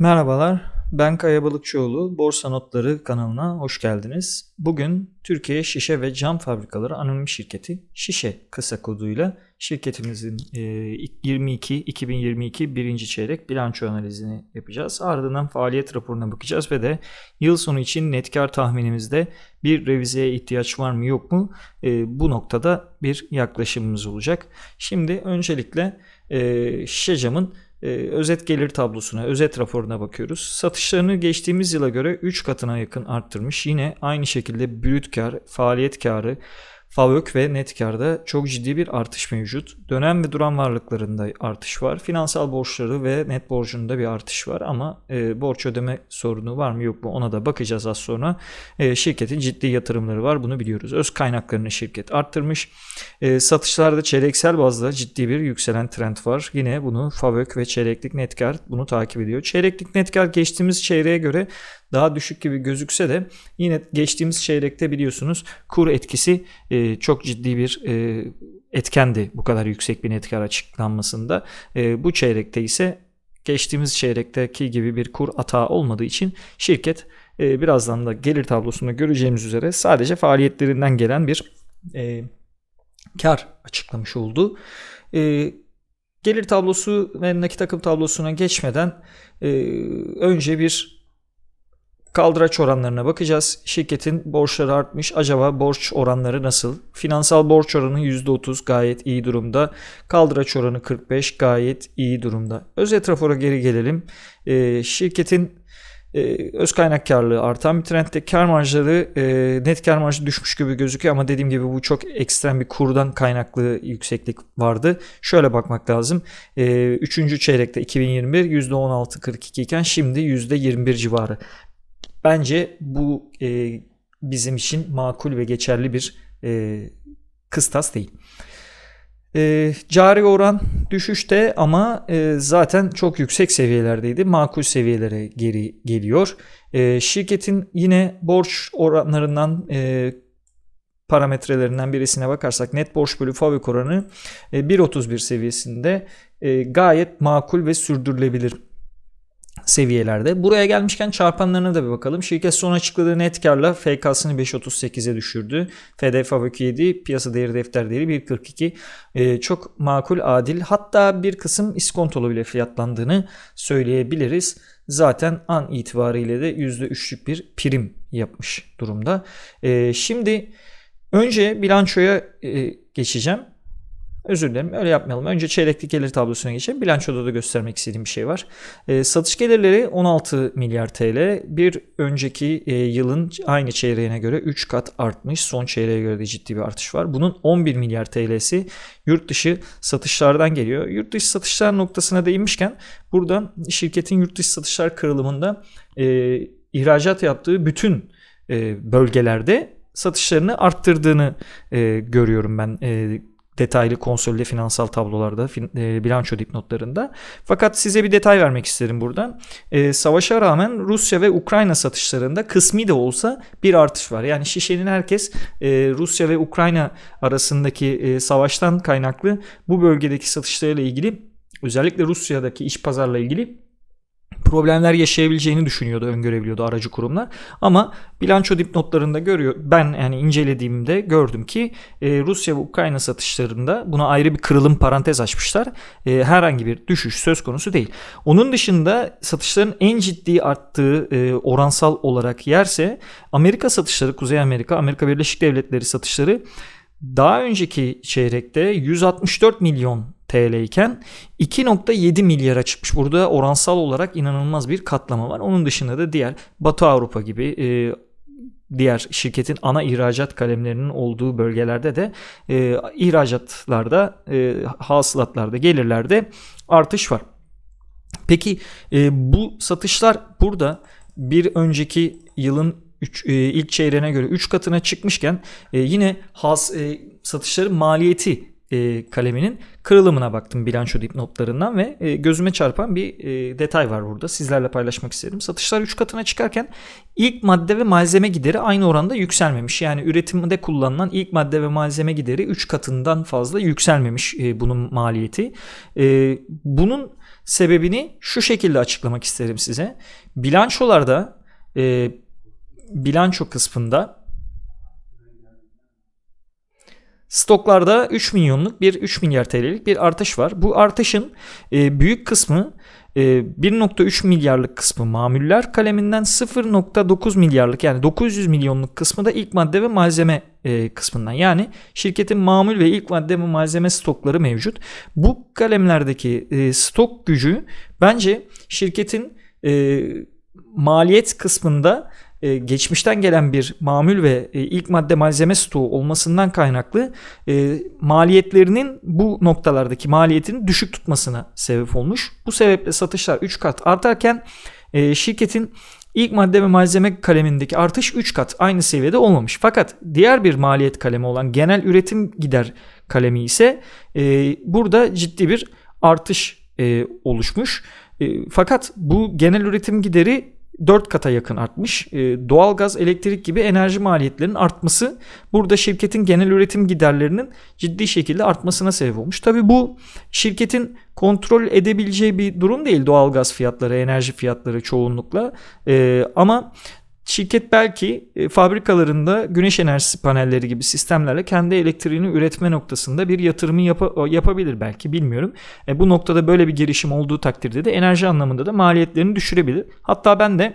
Merhabalar, ben Kaya Balıkçıoğlu. Borsa Notları kanalına hoş geldiniz. Bugün Türkiye Şişe ve Cam Fabrikaları Anonim Şirketi Şişe kısa koduyla şirketimizin 22-2022 birinci çeyrek bilanço analizini yapacağız. Ardından faaliyet raporuna bakacağız ve de yıl sonu için net kar tahminimizde bir revizeye ihtiyaç var mı yok mu bu noktada bir yaklaşımımız olacak. Şimdi öncelikle Şişe Cam'ın e, özet gelir tablosuna, özet raporuna bakıyoruz. Satışlarını geçtiğimiz yıla göre 3 katına yakın arttırmış. Yine aynı şekilde brüt kar, faaliyet karı, FAVÖK ve net karda çok ciddi bir artış mevcut. Dönem ve duran varlıklarında artış var. Finansal borçları ve net borcunda bir artış var ama e, borç ödeme sorunu var mı yok mu ona da bakacağız az sonra. E, şirketin ciddi yatırımları var bunu biliyoruz. Öz kaynaklarını şirket arttırmış. E, satışlarda çeyreksel bazda ciddi bir yükselen trend var. Yine bunu FAVÖK ve çeyreklik net kar bunu takip ediyor. Çeyreklik net kar geçtiğimiz çeyreğe göre daha düşük gibi gözükse de yine geçtiğimiz çeyrekte biliyorsunuz kur etkisi e, çok ciddi bir e, etkendi bu kadar yüksek bir net kar açıklanmasında. E, bu çeyrekte ise geçtiğimiz çeyrekteki gibi bir kur atağı olmadığı için şirket e, birazdan da gelir tablosunda göreceğimiz üzere sadece faaliyetlerinden gelen bir e, kar açıklamış oldu. E, gelir tablosu ve nakit akım tablosuna geçmeden e, önce bir kaldıraç oranlarına bakacağız. Şirketin borçları artmış. Acaba borç oranları nasıl? Finansal borç oranı %30 gayet iyi durumda. Kaldıraç oranı 45 gayet iyi durumda. Özet rapora geri gelelim. Ee, şirketin e, öz kaynak karlılığı artan bir trendde kar marjları e, net kar marjı düşmüş gibi gözüküyor ama dediğim gibi bu çok ekstrem bir kurdan kaynaklı yükseklik vardı. Şöyle bakmak lazım. E, üçüncü çeyrekte 2021 %16.42 iken şimdi %21 civarı. Bence bu e, bizim için makul ve geçerli bir e, kıstas değil. E, cari oran düşüşte ama e, zaten çok yüksek seviyelerdeydi. Makul seviyelere geri geliyor. E, şirketin yine borç oranlarından e, parametrelerinden birisine bakarsak net borç bölü fabrik oranı e, 1.31 seviyesinde e, gayet makul ve sürdürülebilir seviyelerde. Buraya gelmişken çarpanlarına da bir bakalım. Şirket son açıkladığı net karla FK'sını 5.38'e düşürdü. FD Fabrik 7, piyasa değeri defter değeri 1.42. Ee, çok makul, adil. Hatta bir kısım iskontolu bile fiyatlandığını söyleyebiliriz. Zaten an itibariyle de %3'lük bir prim yapmış durumda. Ee, şimdi önce bilançoya e, geçeceğim. Özür dilerim öyle yapmayalım. Önce çeyreklik gelir tablosuna geçelim. Bilançoda da göstermek istediğim bir şey var. E, satış gelirleri 16 milyar TL. Bir önceki e, yılın aynı çeyreğine göre 3 kat artmış. Son çeyreğe göre de ciddi bir artış var. Bunun 11 milyar TL'si yurt dışı satışlardan geliyor. Yurt dışı satışlar noktasına değinmişken buradan şirketin yurt dışı satışlar kırılımında e, ihracat yaptığı bütün e, bölgelerde satışlarını arttırdığını e, görüyorum ben e, detaylı konsolide finansal tablolarda, e, bilanço dipnotlarında. Fakat size bir detay vermek isterim buradan. E, savaşa rağmen Rusya ve Ukrayna satışlarında kısmi de olsa bir artış var. Yani şişenin herkes e, Rusya ve Ukrayna arasındaki e, savaştan kaynaklı bu bölgedeki satışlarıyla ilgili özellikle Rusya'daki iş pazarla ilgili problemler yaşayabileceğini düşünüyordu, öngörebiliyordu aracı kurumlar. Ama bilanço dipnotlarında görüyor. Ben yani incelediğimde gördüm ki e, Rusya ve Ukrayna satışlarında buna ayrı bir kırılım parantez açmışlar. E, herhangi bir düşüş söz konusu değil. Onun dışında satışların en ciddi arttığı e, oransal olarak yerse Amerika satışları, Kuzey Amerika, Amerika Birleşik Devletleri satışları daha önceki çeyrekte 164 milyon TL iken 2.7 milyara çıkmış. Burada oransal olarak inanılmaz bir katlama var. Onun dışında da diğer Batı Avrupa gibi e, diğer şirketin ana ihracat kalemlerinin olduğu bölgelerde de e, ihracatlarda, e, hasılatlarda, gelirlerde artış var. Peki e, bu satışlar burada bir önceki yılın üç, e, ilk çeyreğine göre 3 katına çıkmışken e, yine has e, satışların maliyeti e, kaleminin kırılımına baktım bilanço dipnotlarından ve e, gözüme çarpan bir e, detay var burada. Sizlerle paylaşmak istedim. Satışlar 3 katına çıkarken ilk madde ve malzeme gideri aynı oranda yükselmemiş. Yani üretimde kullanılan ilk madde ve malzeme gideri 3 katından fazla yükselmemiş e, bunun maliyeti. E, bunun sebebini şu şekilde açıklamak isterim size. Bilançolarda e, bilanço kısmında stoklarda 3 milyonluk bir 3 milyar TL'lik bir artış var. Bu artışın e, büyük kısmı 1.3 ee, milyarlık kısmı mamuller kaleminden 0.9 milyarlık yani 900 milyonluk kısmı da ilk madde ve malzeme e, kısmından. Yani şirketin mamul ve ilk madde ve malzeme stokları mevcut. Bu kalemlerdeki e, stok gücü bence şirketin e, maliyet kısmında e, geçmişten gelen bir mamül ve e, ilk madde malzeme stoğu olmasından kaynaklı e, maliyetlerinin bu noktalardaki maliyetini düşük tutmasına sebep olmuş. Bu sebeple satışlar 3 kat artarken e, şirketin ilk madde ve malzeme kalemindeki artış 3 kat aynı seviyede olmamış. Fakat diğer bir maliyet kalemi olan genel üretim gider kalemi ise e, burada ciddi bir artış e, oluşmuş. E, fakat bu genel üretim gideri 4 kata yakın artmış. E, doğalgaz, elektrik gibi enerji maliyetlerinin artması burada şirketin genel üretim giderlerinin ciddi şekilde artmasına sebep olmuş. Tabii bu şirketin kontrol edebileceği bir durum değil doğalgaz fiyatları, enerji fiyatları çoğunlukla. E, ama Şirket belki e, fabrikalarında güneş enerjisi panelleri gibi sistemlerle kendi elektriğini üretme noktasında bir yatırımı yap yapabilir belki bilmiyorum. E, bu noktada böyle bir girişim olduğu takdirde de enerji anlamında da maliyetlerini düşürebilir. Hatta ben de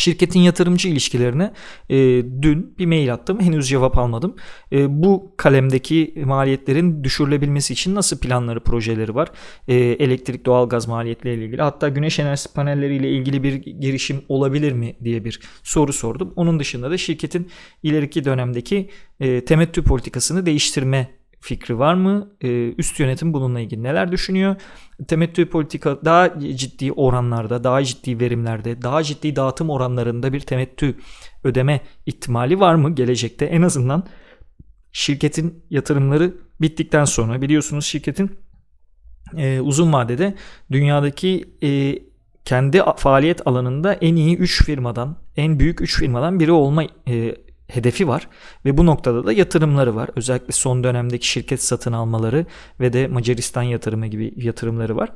Şirketin yatırımcı ilişkilerine e, dün bir mail attım. Henüz cevap almadım. E, bu kalemdeki maliyetlerin düşürülebilmesi için nasıl planları, projeleri var? E, elektrik, doğalgaz maliyetleriyle ilgili. Hatta güneş enerjisi panelleriyle ilgili bir girişim olabilir mi diye bir soru sordum. Onun dışında da şirketin ileriki dönemdeki e, temettü politikasını değiştirme fikri var mı? Ee, üst yönetim bununla ilgili neler düşünüyor? Temettü politika daha ciddi oranlarda, daha ciddi verimlerde, daha ciddi dağıtım oranlarında bir temettü ödeme ihtimali var mı gelecekte? En azından şirketin yatırımları bittikten sonra biliyorsunuz şirketin e, uzun vadede dünyadaki e, kendi faaliyet alanında en iyi 3 firmadan, en büyük 3 firmadan biri olma e, hedefi var ve bu noktada da yatırımları var. Özellikle son dönemdeki şirket satın almaları ve de Macaristan yatırımı gibi yatırımları var.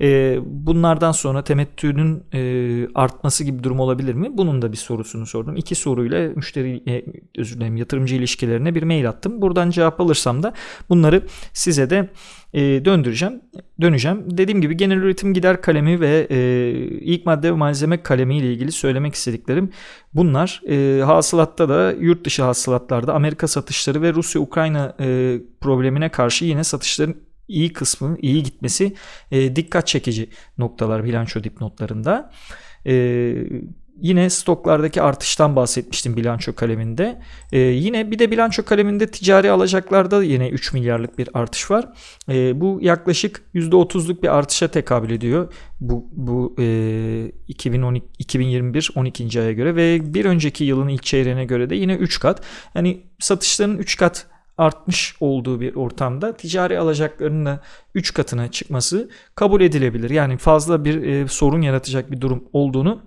E, bunlardan sonra temettünün e, artması gibi durum olabilir mi? Bunun da bir sorusunu sordum. İki soruyla müşteri e, özür dilerim yatırımcı ilişkilerine bir mail attım. Buradan cevap alırsam da bunları size de e, döndüreceğim, döneceğim. Dediğim gibi genel üretim gider kalemi ve e, ilk madde ve malzeme kalemi ile ilgili söylemek istediklerim bunlar. E, hasılatta da yurt dışı hasılatlarda Amerika satışları ve Rusya-Ukrayna e, problemine karşı yine satışların iyi kısmı, iyi gitmesi e, dikkat çekici noktalar bilanço dipnotlarında. E, Yine stoklardaki artıştan bahsetmiştim bilanço kaleminde. Ee, yine bir de bilanço kaleminde ticari alacaklarda yine 3 milyarlık bir artış var. Ee, bu yaklaşık %30'luk bir artışa tekabül ediyor. Bu, bu e, 2012, 2021 12. aya göre ve bir önceki yılın ilk çeyreğine göre de yine 3 kat. Yani satışların 3 kat artmış olduğu bir ortamda ticari alacaklarının da 3 katına çıkması kabul edilebilir. Yani fazla bir e, sorun yaratacak bir durum olduğunu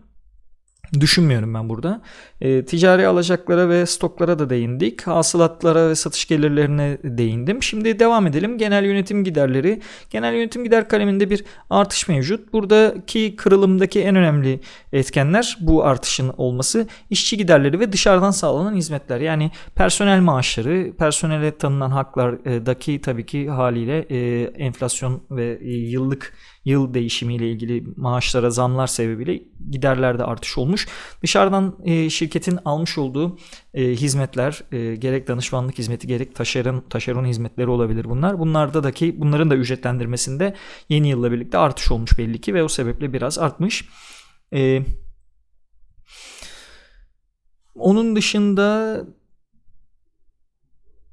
düşünmüyorum ben burada. E, ticari alacaklara ve stoklara da değindik. Hasılatlara ve satış gelirlerine değindim. Şimdi devam edelim. Genel yönetim giderleri. Genel yönetim gider kaleminde bir artış mevcut. Buradaki kırılımdaki en önemli etkenler bu artışın olması. işçi giderleri ve dışarıdan sağlanan hizmetler. Yani personel maaşları, personele tanınan haklardaki tabii ki haliyle e, enflasyon ve e, yıllık yıl değişimiyle ilgili maaşlara zamlar sebebiyle giderlerde artış olmuş. Dışarıdan e, şirketin almış olduğu e, hizmetler e, gerek danışmanlık hizmeti gerek taşeron taşeron hizmetleri olabilir bunlar. Bunlarda da ki bunların da ücretlendirmesinde yeni yılla birlikte artış olmuş belli ki ve o sebeple biraz artmış. E, onun dışında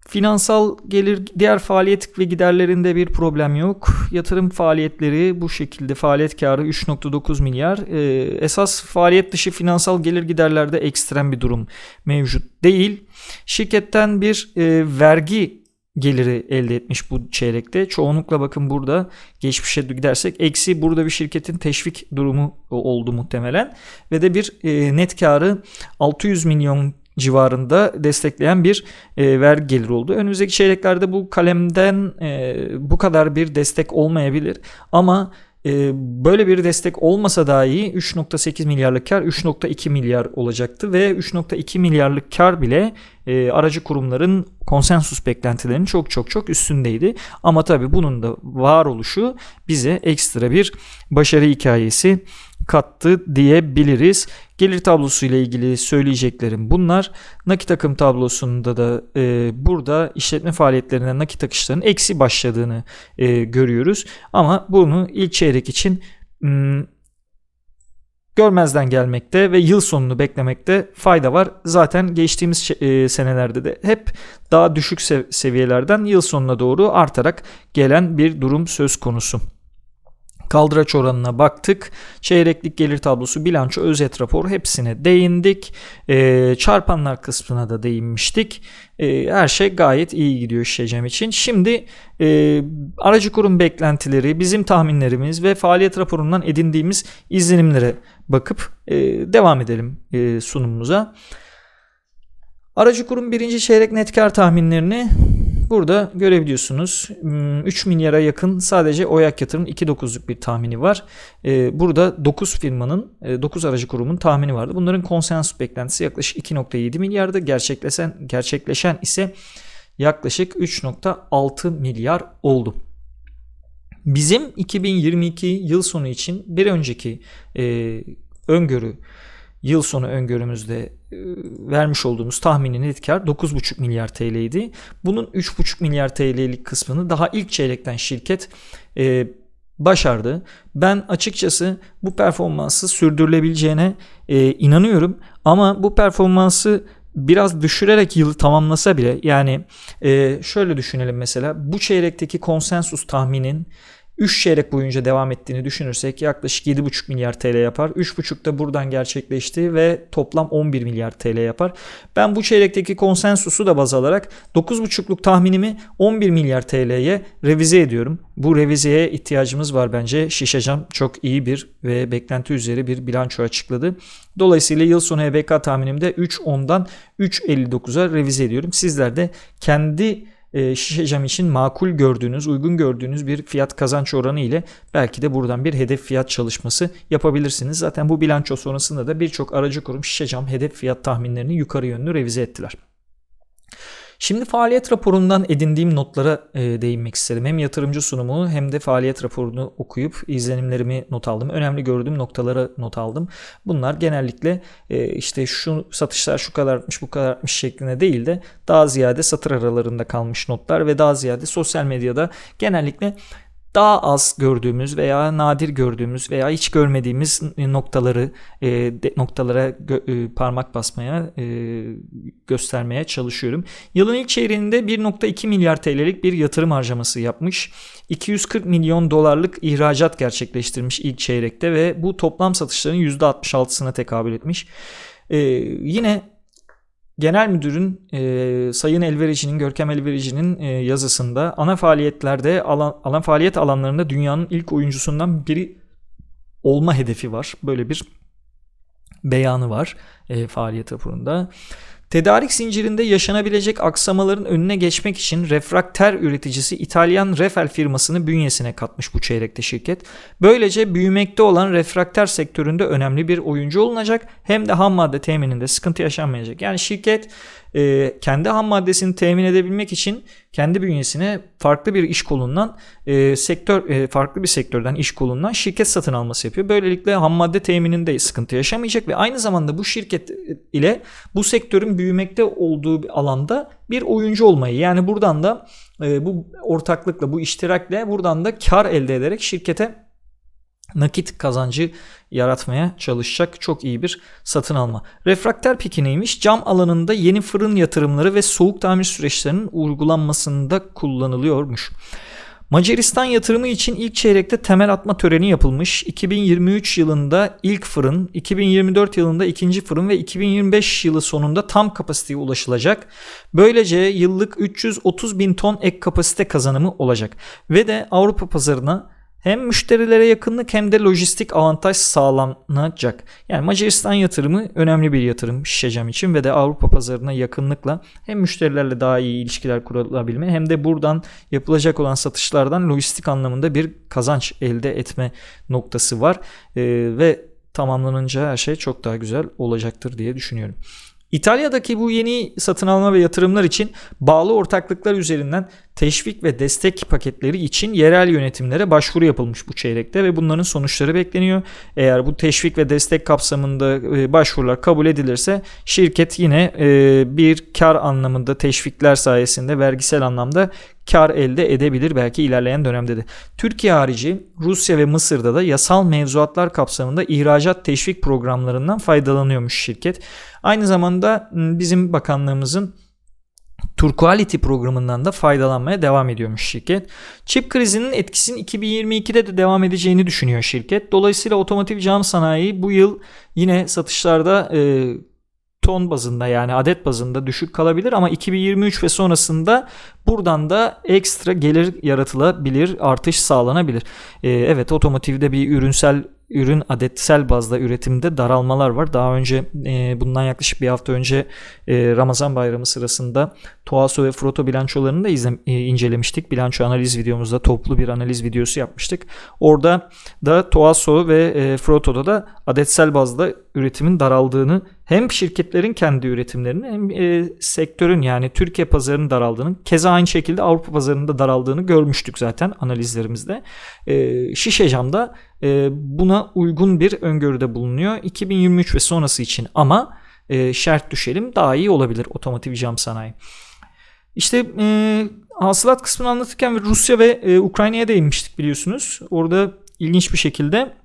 Finansal gelir diğer faaliyet ve giderlerinde bir problem yok. Yatırım faaliyetleri bu şekilde faaliyet karı 3.9 milyar. Ee, esas faaliyet dışı finansal gelir giderlerde ekstrem bir durum mevcut değil. Şirketten bir e, vergi geliri elde etmiş bu çeyrekte. Çoğunlukla bakın burada geçmişe gidersek eksi burada bir şirketin teşvik durumu oldu muhtemelen ve de bir e, net karı 600 milyon civarında destekleyen bir e, vergi geliri oldu. Önümüzdeki çeyreklerde bu kalemden e, bu kadar bir destek olmayabilir ama e, böyle bir destek olmasa dahi 3.8 milyarlık kar 3.2 milyar olacaktı ve 3.2 milyarlık kar bile e, aracı kurumların konsensus beklentilerinin çok çok çok üstündeydi. Ama tabii bunun da varoluşu bize ekstra bir başarı hikayesi kattı diyebiliriz. Gelir tablosu ile ilgili söyleyeceklerim bunlar. Nakit akım tablosunda da e, burada işletme faaliyetlerine nakit akışlarının eksi başladığını e, görüyoruz. Ama bunu ilk çeyrek için m, görmezden gelmekte ve yıl sonunu beklemekte fayda var. Zaten geçtiğimiz e, senelerde de hep daha düşük sev- seviyelerden yıl sonuna doğru artarak gelen bir durum söz konusu. Kaldıraç oranına baktık. Çeyreklik gelir tablosu, bilanço, özet rapor hepsine değindik. E, çarpanlar kısmına da değinmiştik. E, her şey gayet iyi gidiyor Şecem için. Şimdi e, aracı kurum beklentileri, bizim tahminlerimiz ve faaliyet raporundan edindiğimiz izlenimlere bakıp e, devam edelim e, sunumumuza. Aracı kurum birinci çeyrek net kar tahminlerini Burada görebiliyorsunuz 3 hmm, milyara yakın sadece Oyak Yatırım 2.9'luk bir tahmini var. Ee, burada 9 firmanın 9 e, aracı kurumun tahmini vardı. Bunların konsensus beklentisi yaklaşık 2.7 milyardı. Gerçekleşen, gerçekleşen ise yaklaşık 3.6 milyar oldu. Bizim 2022 yıl sonu için bir önceki e, öngörü yıl sonu öngörümüzde e, vermiş olduğumuz tahmini net kar 9,5 milyar TL'ydi. Bunun 3,5 milyar TL'lik kısmını daha ilk çeyrekten şirket e, başardı. Ben açıkçası bu performansı sürdürülebileceğine e, inanıyorum ama bu performansı biraz düşürerek yılı tamamlasa bile yani şöyle düşünelim mesela bu çeyrekteki konsensus tahminin 3 çeyrek boyunca devam ettiğini düşünürsek yaklaşık 7,5 milyar TL yapar. 3,5 da buradan gerçekleşti ve toplam 11 milyar TL yapar. Ben bu çeyrekteki konsensusu da baz alarak 9,5'luk tahminimi 11 milyar TL'ye revize ediyorum. Bu revizeye ihtiyacımız var bence. Şişecam çok iyi bir ve beklenti üzeri bir bilanço açıkladı. Dolayısıyla yıl sonu EBK tahminimde 3.10'dan 3.59'a revize ediyorum. Sizler de kendi şişe cam için makul gördüğünüz, uygun gördüğünüz bir fiyat kazanç oranı ile belki de buradan bir hedef fiyat çalışması yapabilirsiniz. Zaten bu bilanço sonrasında da birçok aracı kurum şişe cam hedef fiyat tahminlerini yukarı yönlü revize ettiler. Şimdi faaliyet raporundan edindiğim notlara e, değinmek isterim. Hem yatırımcı sunumu hem de faaliyet raporunu okuyup izlenimlerimi not aldım. Önemli gördüğüm noktalara not aldım. Bunlar genellikle e, işte şu satışlar şu kadar artmış bu kadar artmış şeklinde değil de daha ziyade satır aralarında kalmış notlar ve daha ziyade sosyal medyada genellikle daha az gördüğümüz veya nadir gördüğümüz veya hiç görmediğimiz noktaları e, noktalara e, parmak basmaya e, göstermeye çalışıyorum. Yılın ilk çeyreğinde 1.2 milyar TL'lik bir yatırım harcaması yapmış. 240 milyon dolarlık ihracat gerçekleştirmiş ilk çeyrekte ve bu toplam satışların %66'sına tekabül etmiş. Ee, yine Genel Müdürün e, Sayın Elverici'nin, Görkem Elverici'nin e, yazısında ana faaliyetlerde, alan, alan faaliyet alanlarında dünyanın ilk oyuncusundan biri olma hedefi var. Böyle bir beyanı var e, faaliyet raporunda. Tedarik zincirinde yaşanabilecek aksamaların önüne geçmek için refrakter üreticisi İtalyan Refel firmasını bünyesine katmış bu çeyrekte şirket. Böylece büyümekte olan refrakter sektöründe önemli bir oyuncu olunacak hem de ham madde temininde sıkıntı yaşanmayacak. Yani şirket e, kendi ham maddesini temin edebilmek için kendi bünyesine farklı bir iş kolundan e, sektör e, farklı bir sektörden iş kolundan şirket satın alması yapıyor. Böylelikle ham madde temininde sıkıntı yaşamayacak ve aynı zamanda bu şirket ile bu sektörün büyümekte olduğu bir alanda bir oyuncu olmayı yani buradan da e, bu ortaklıkla bu iştirakle buradan da kar elde ederek şirkete nakit kazancı yaratmaya çalışacak çok iyi bir satın alma. Refrakter peki neymiş? Cam alanında yeni fırın yatırımları ve soğuk tamir süreçlerinin uygulanmasında kullanılıyormuş. Macaristan yatırımı için ilk çeyrekte temel atma töreni yapılmış. 2023 yılında ilk fırın, 2024 yılında ikinci fırın ve 2025 yılı sonunda tam kapasiteye ulaşılacak. Böylece yıllık 330 bin ton ek kapasite kazanımı olacak. Ve de Avrupa pazarına hem müşterilere yakınlık hem de lojistik avantaj sağlanacak. Yani Macaristan yatırımı önemli bir yatırım Şişecam için ve de Avrupa pazarına yakınlıkla hem müşterilerle daha iyi ilişkiler kurulabilme hem de buradan yapılacak olan satışlardan lojistik anlamında bir kazanç elde etme noktası var. Ee, ve tamamlanınca her şey çok daha güzel olacaktır diye düşünüyorum. İtalya'daki bu yeni satın alma ve yatırımlar için bağlı ortaklıklar üzerinden teşvik ve destek paketleri için yerel yönetimlere başvuru yapılmış bu çeyrekte ve bunların sonuçları bekleniyor. Eğer bu teşvik ve destek kapsamında e, başvurular kabul edilirse şirket yine e, bir kar anlamında teşvikler sayesinde vergisel anlamda kar elde edebilir belki ilerleyen dönemde de. Türkiye harici Rusya ve Mısır'da da yasal mevzuatlar kapsamında ihracat teşvik programlarından faydalanıyormuş şirket. Aynı zamanda bizim bakanlığımızın Turquality programından da faydalanmaya devam ediyormuş şirket. Çip krizinin etkisinin 2022'de de devam edeceğini düşünüyor şirket. Dolayısıyla otomotiv cam sanayi bu yıl yine satışlarda e, ton bazında yani adet bazında düşük kalabilir ama 2023 ve sonrasında buradan da ekstra gelir yaratılabilir, artış sağlanabilir. Ee, evet otomotivde bir ürünsel ürün adetsel bazda üretimde daralmalar var. Daha önce e, bundan yaklaşık bir hafta önce e, Ramazan bayramı sırasında Toaso ve Froto bilançolarını da izle, e, incelemiştik. Bilanço analiz videomuzda toplu bir analiz videosu yapmıştık. Orada da Toaso ve e, Froto'da da adetsel bazda üretimin daraldığını hem şirketlerin kendi üretimlerini hem e, sektörün yani Türkiye pazarının daraldığını keza aynı şekilde Avrupa pazarında daraldığını görmüştük zaten analizlerimizde. E, şişe camda buna uygun bir öngörüde bulunuyor 2023 ve sonrası için ama e, şart düşelim daha iyi olabilir otomotiv cam sanayi. İşte e, hasılat kısmını anlatırken Rusya ve e, Ukrayna'ya değinmiştik biliyorsunuz. Orada ilginç bir şekilde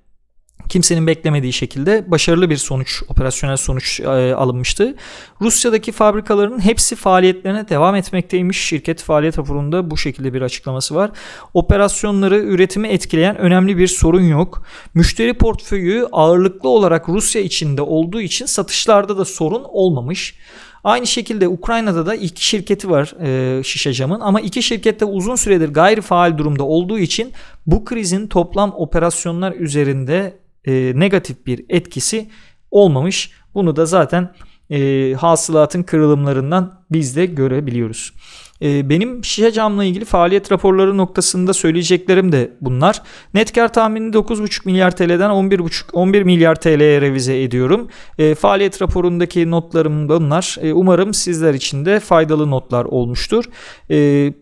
kimsenin beklemediği şekilde başarılı bir sonuç, operasyonel sonuç e, alınmıştı. Rusya'daki fabrikaların hepsi faaliyetlerine devam etmekteymiş. Şirket faaliyet raporunda bu şekilde bir açıklaması var. Operasyonları, üretimi etkileyen önemli bir sorun yok. Müşteri portföyü ağırlıklı olarak Rusya içinde olduğu için satışlarda da sorun olmamış. Aynı şekilde Ukrayna'da da iki şirketi var e, şişe camın ama iki şirkette uzun süredir gayri faal durumda olduğu için bu krizin toplam operasyonlar üzerinde e, negatif bir etkisi olmamış. Bunu da zaten e, hasılatın kırılımlarından biz de görebiliyoruz. E, benim şişe camla ilgili faaliyet raporları noktasında söyleyeceklerim de bunlar. Net kar tahminini 9,5 milyar TL'den 11,5 11 milyar TL'ye revize ediyorum. E, faaliyet raporundaki notlarım bunlar. E, umarım sizler için de faydalı notlar olmuştur. E,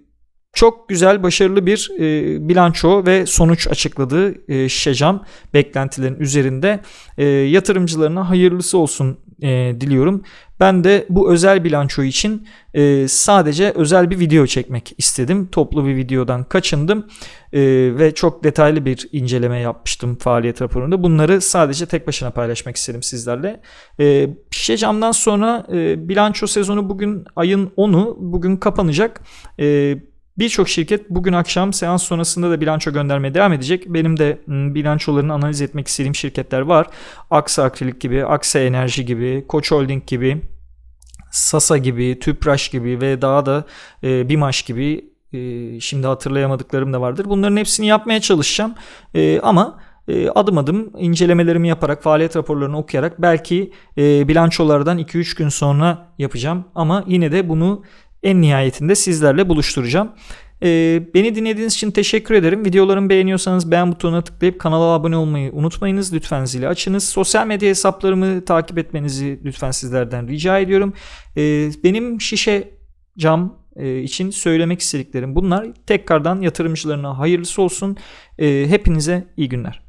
çok güzel, başarılı bir e, bilanço ve sonuç açıkladığı e, Şecam beklentilerin üzerinde e, yatırımcılarına hayırlısı olsun e, diliyorum. Ben de bu özel bilanço için e, sadece özel bir video çekmek istedim. Toplu bir videodan kaçındım e, ve çok detaylı bir inceleme yapmıştım faaliyet raporunda. Bunları sadece tek başına paylaşmak istedim sizlerle. E, Şecam'dan sonra e, bilanço sezonu bugün ayın 10'u bugün kapanacak. E, Birçok şirket bugün akşam seans sonrasında da bilanço göndermeye devam edecek. Benim de bilançolarını analiz etmek istediğim şirketler var. Aksa Akrilik gibi, Aksa Enerji gibi, Koç Holding gibi, Sasa gibi, Tüpraş gibi ve daha da e, Bimaş gibi e, şimdi hatırlayamadıklarım da vardır. Bunların hepsini yapmaya çalışacağım. E, ama adım adım incelemelerimi yaparak, faaliyet raporlarını okuyarak belki bilançolardan 2-3 gün sonra yapacağım. Ama yine de bunu en nihayetinde sizlerle buluşturacağım. Ee, beni dinlediğiniz için teşekkür ederim. Videolarımı beğeniyorsanız beğen butonuna tıklayıp kanala abone olmayı unutmayınız. Lütfen zili açınız. Sosyal medya hesaplarımı takip etmenizi lütfen sizlerden rica ediyorum. Ee, benim şişe cam e, için söylemek istediklerim bunlar. Tekrardan yatırımcılarına hayırlısı olsun. Ee, hepinize iyi günler.